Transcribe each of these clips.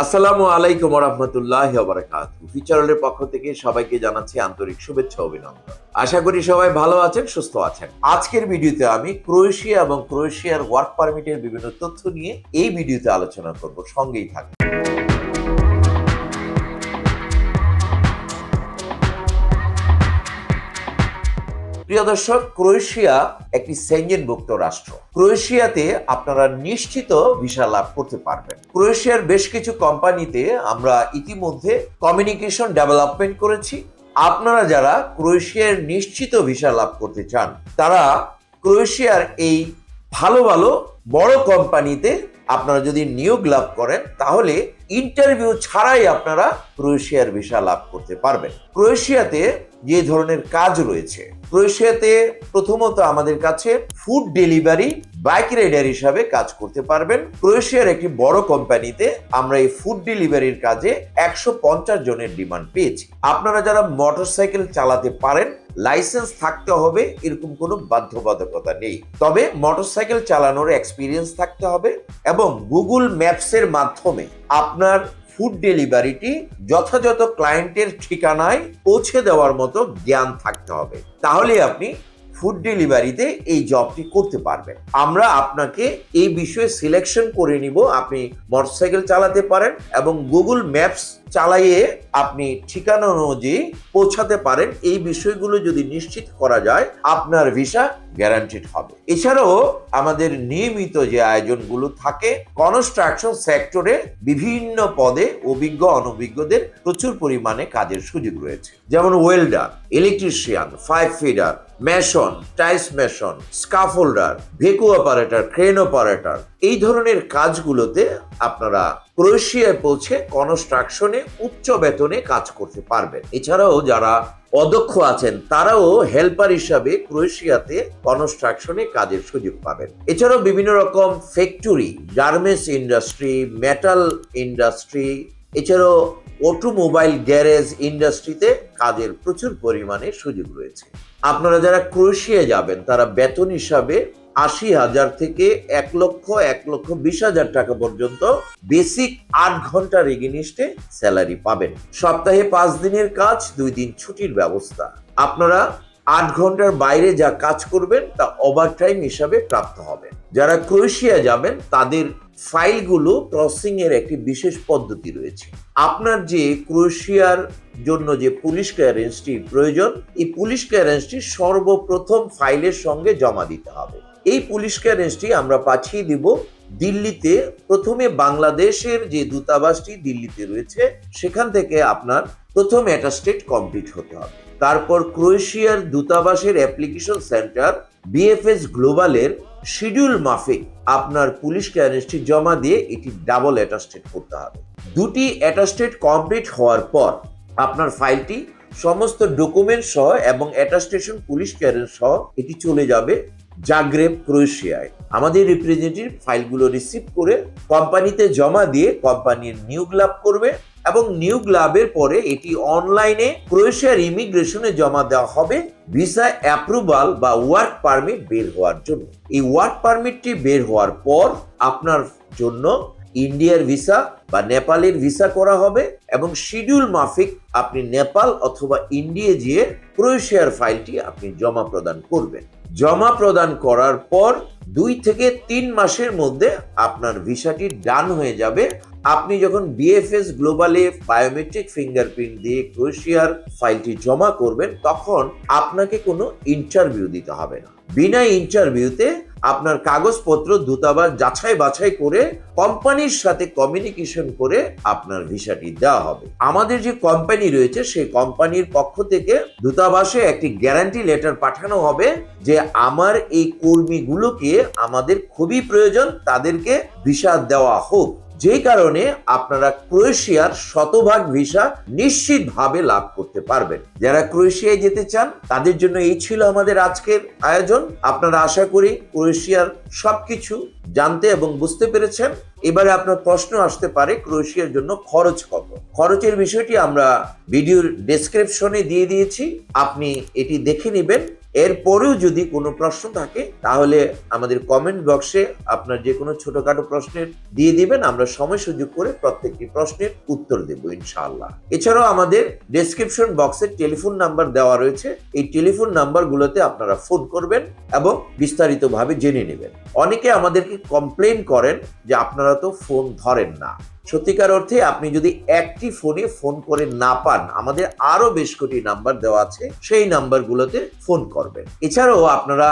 আসসালামু আলাইকুম রহমতুল্লাহ বারাকাত ফিচারলের পক্ষ থেকে সবাইকে জানাচ্ছি আন্তরিক শুভেচ্ছা অভিনন্দন। আশা করি সবাই ভালো আছেন, সুস্থ আছেন। আজকের ভিডিওতে আমি ক্রোয়েশিয়া এবং ক্রোয়েশিয়ার ওয়ার্ক পারমিটের বিভিন্ন তথ্য নিয়ে এই ভিডিওতে আলোচনা করব। সঙ্গেই থাকবে প্রিয় দর্শক, ক্রোয়েশিয়া একটি সেঞ্জেনভুক্ত রাষ্ট্র। ক্রোয়েশিয়াতে আপনারা নিশ্চিত ভিসা লাভ করতে পারবেন। ক্রোয়েশিয়ার বেশ কিছু কোম্পানিতে আমরা ইতিমধ্যে কমিউনিকেশন ডেভেলপমেন্ট করেছি। আপনারা যারা ক্রোয়েশিয়ার নিশ্চিত ভিসা লাভ করতে চান, তারা ক্রোয়েশিয়ার এই ভালো ভালো বড় কোম্পানিতে আপনারা যদি নিয়োগ লাভ করেন, তাহলে ইন্টারভিউ ছাড়াই আপনারা ক্রোয়েশিয়ার ভিসা লাভ করতে পারবেন। ক্রোয়েশিয়াতে যে ধরনের কাজ রয়েছে। ক্রোয়েশিয়াতে প্রথমত আমাদের কাছে ফুড ডেলিভারি বাইক রাইডার হিসাবে কাজ করতে পারবেন। ক্রোয়েশিয়ার একটি বড় কোম্পানিতে আমরা এই ফুড ডেলিভারির কাজে একশো পঞ্চাশ জনের ডিমান্ড পেয়েছি। আপনারা যারা মোটরসাইকেল চালাতে পারেন লাইসেন্স থাকতে হবে, এরকম কোনো বাধ্যবাধকতা নেই। তবে মোটরসাইকেল চালানোর এক্সপিরিয়েন্স থাকতে হবে এবং গুগল ম্যাপসের মাধ্যমে আপনার ফুড ডেলিভারিটি যথাযথ ক্লায়েন্টের ঠিকানায় পৌঁছে দেওয়ার মতো জ্ঞান থাকতে হবে। তাহলে আপনি ফুড ডেলিভারিতে এই জবটি করতে পারবেন। আমরা আপনাকে এই বিষয়ে সিলেকশন করে নিব, আপনি মোটরসাইকেল চালাতে পারেন এবং গুগল ম্যাপস চালাইয়ে আপনি ঠিকানা অনুযায়ী পৌঁছাতে পারেন। এই বিষয়গুলো যদি নিশ্চিত করা যায়, আপনার ভিসা গ্যারান্টিড হবে। এছাড়াও আমাদের নিয়মিত যে আয়োজনগুলো থাকে কনস্ট্রাকশন সেক্টরে বিভিন্ন পদে অভিজ্ঞ, অনভিজ্ঞদের প্রচুর পরিমাণে কাজের সুযোগ রয়েছে। যেমন welder electrician pipe fitter mason tiles mason, scaffolder, ভেকু operator, crane operator, এই ধরনের কাজগুলোতে আপনারা ক্রোয়েশিয়ায় পৌঁছে কনস্ট্রাকশনে, উচ্চ বেতনে কাজ করতে পারবেন। এছাড়াও যারা অদক্ষ আছেন, তারাও হেল্পার হিসাবে ক্রোয়েশিয়াতে কনস্ট্রাকশনে কাজের সুযোগ পাবেন। এছাড়াও বিভিন্ন রকম factory, garments industry, metal industry, এছাড়াও অটোমোবাইল গ্যারেজ ইন্ডাস্ট্রিতে কাজের প্রচুর পরিমাণে সুযোগ রয়েছে। আপনারা যারা ক্রোয়েশিয়া যাবেন, তারা বেতন হিসাবে আশি হাজার থেকে এক লক্ষ এক লক্ষ বিশ হাজার টাকা পর্যন্ত বেসিক আট ঘণ্টার এগেনিস্টে স্যালারি পাবেন। সপ্তাহে পাঁচ দিনের কাজ, দুই দিন ছুটির ব্যবস্থা। আপনারা আট ঘণ্টার বাইরে যা কাজ করবেন, তা ওভার টাইম হিসাবে প্রাপ্ত হবে যারা ক্রোয়েশিয়া যাবেন, তাদের ফাইলগুলো প্রসেসিং এর একটি বিশেষ পদ্ধতি রয়েছে। আপনার যে ক্রোয়েশিয়ার জন্য যে পুলিশ ক্লিয়ারেন্সটি প্রয়োজন, এই পুলিশ ক্লিয়ারেন্সটি সর্বপ্রথম ফাইলের সঙ্গে জমা দিতে হবে। এই পুলিশ ক্লিয়ারেন্সটি আমরা পাঠিয়ে দিব দিল্লিতে। প্রথমে বাংলাদেশের যে দূতাবাসটি দিল্লিতে রয়েছে, সেখান থেকে আপনার প্রথম অ্যাটাস্টেট কমপ্লিট হতে হবে। তারপর ক্রোয়েশিয়ার দূতাবাসের অ্যাপ্লিকেশন সেন্টার, বিএফএস গ্লোবালের শিডিউল মাফিক আপনার পুলিশ ক্লিয়ারেন্সটি জমা দিয়ে এটি ডাবল অ্যাটাস্টেড করতে হবে। দুটি অ্যাটাস্টেড কমপ্লিট হওয়ার পর আপনার ফাইলটি সমস্ত ডকুমেন্ট সহ এবং অ্যাটাস্টেশন পুলিশ ক্লিয়ারেন্স সহ এটি চলে যাবে জাগ্রেব ক্রোয়েশিয়ায়। আমাদের রিপ্রেজেন্টেটিভ ফাইলগুলো রিসিভ করে কোম্পানিতে জমা দিয়ে কোম্পানির নিয়োগ লাভ করবে। এবং নিউ গ্লাবের পরে এটি অনলাইনে ক্রোয়েশিয়ার ইমিগ্রেশনে জমা দেওয়া হবে, ভিসা অ্যাপ্রুভাল বা ওয়ার্ক পারমিট বের হওয়ার জন্য। এই ওয়ার্ক পারমিটটি বের হওয়ার পর আপনার জন্য ইন্ডিয়ার ভিসা বা নেপালের ভিসা করা হবে এবং শিডিউল মাফিক আপনি নেপাল অথবা ইন্ডিয়া গিয়ে ক্রোয়েশিয়ার ফাইলটি আপনি জমা প্রদান করবেন। জমা প্রদান করার পর দুই থেকে তিন মাসের মধ্যে আপনার ভিসাটি ডান হয়ে যাবে। আপনি যখন বিএফএস গ্লোবালে বায়োমেট্রিক ফিঙ্গারপ্রিন্ট দিয়ে ক্রোয়েশিয়ার ফাইলটি জমা করবেন, তখন আপনাকে কোনো ইন্টারভিউ দিতে হবে না। বিনা ইন্টারভিউতে আপনার কাগজপত্র দূতাবাস যাচাই বাছাই করে কোম্পানির সাথে কমিউনিকেশন করে আপনার ভিসাটি দেওয়া হবে। আমাদের যে কোম্পানি রয়েছে, সেই কোম্পানির পক্ষ থেকে দূতাবাসে একটি গ্যারান্টি লেটার পাঠানো হবে যে আমার এই কর্মীগুলোকে আমাদের খুবই প্রয়োজন, তাদেরকে ভিসা দেওয়া হোক। যে কারণে আপনারা ক্রোয়েশিয়ার শতভাগ ভিসা নিশ্চিতভাবে লাভ করতে পারবেন। যারা ক্রোয়েশিয়ায় যেতে চান, তাদের জন্য এই ছিল আমাদের আজকের আয়োজন। আপনারা আশা করি ক্রোয়েশিয়ার সবকিছু জানতে এবং বুঝতে পেরেছেন। এবারে আপনার প্রশ্ন আসতে পারে, ক্রোয়েশিয়ার জন্য খরচ কত? খরচের বিষয়টি আমরা ভিডিওর ডেসক্রিপশনে দিয়ে দিয়েছি। আপনি এটি দেখে নেবেন। এরপরেও যদি কোনো প্রশ্ন থাকে, তাহলে আমাদের কমেন্ট বক্সে আপনার যে কোনো ছোটখাটো প্রশ্নের দিয়ে দিবেন, আমরা সময় সুযোগ করে প্রত্যেকটি প্রশ্নের উত্তর দেব ইনশাআল্লাহ। এছাড়াও আমাদের ডেসক্রিপশন বক্সে টেলিফোন নাম্বার দেওয়া রয়েছে। এই টেলিফোন নাম্বারগুলোতে আপনারা ফোন করবেন এবং বিস্তারিতভাবে জেনে নেবেন। অনেকে আমাদেরকে কমপ্লেন করেন যে আপনারা তো ফোন ধরেন না। সত্যিকার অর্থে আপনি যদি একটি ফোনে ফোন করে না পান, আমাদের আরও বেশ কটি নাম্বার দেওয়া আছে, সেই নাম্বারগুলোতে ফোন করবেন। এছাড়াও আপনারা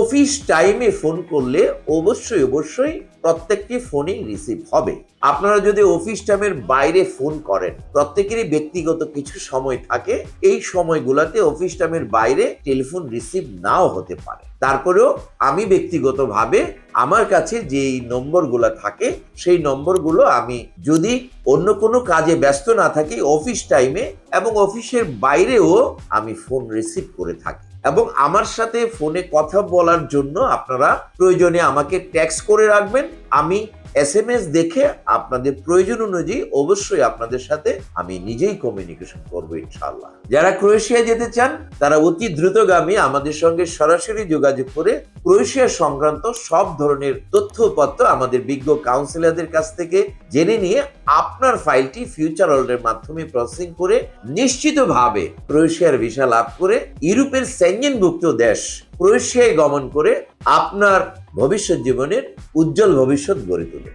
অফিস টাইমে ফোন করলে অবশ্যই অবশ্যই প্রত্যেকটি ফোনই রিসিভ হবে। আপনারা যদি অফিস টাইমের বাইরে ফোন করেন, প্রত্যেকেরই ব্যক্তিগত কিছু সময় থাকে, এই সময়গুলোতে অফিস টাইমের বাইরে টেলিফোন রিসিভ নাও হতে পারে। তারপরেও আমি ব্যক্তিগতভাবে আমার কাছে যেই নম্বরগুলো থাকে, সেই নম্বরগুলো আমি যদি অন্য কোনো কাজে ব্যস্ত না থাকি, অফিস টাইমে এবং অফিসের বাইরেও আমি ফোন রিসিভ করে থাকি। এবং আমার সাথে ফোনে কথা বলার জন্য আপনারা প্রয়োজনে আমাকে ট্যাক্স করে রাখবেন। আমি এস এম এস দেখে আপনাদের প্রয়োজন অনুযায়ী অবশ্যই আপনাদের সাথে আমি নিজেই কমিউনিকেশন করব ইনশাল্লাহ যারা ক্রোয়েশিয়া যেতে চান, তারা অতি দ্রুতগামী আমাদের সঙ্গে সরাসরি যোগাযোগ করে ক্রোয়েশিয়া সংক্রান্ত সব ধরনের তথ্যপত্র আমাদের বিজ্ঞ কাউন্সিলরদের কাছ থেকে জেনে নিয়ে আপনার ফাইলটি ফিউচার ওয়ার্ল্ডের মাধ্যমে প্রসেসিং করে নিশ্চিতভাবে ক্রোয়েশিয়ার ভিসা লাভ করে, ইউরোপের সেঞ্জনভুক্ত দেশ ক্রোয়েশিয়ায় গমন করে আপনার ভবিষ্যৎ জীবনের উজ্জ্বল ভবিষ্যৎ গড়ে তুলুন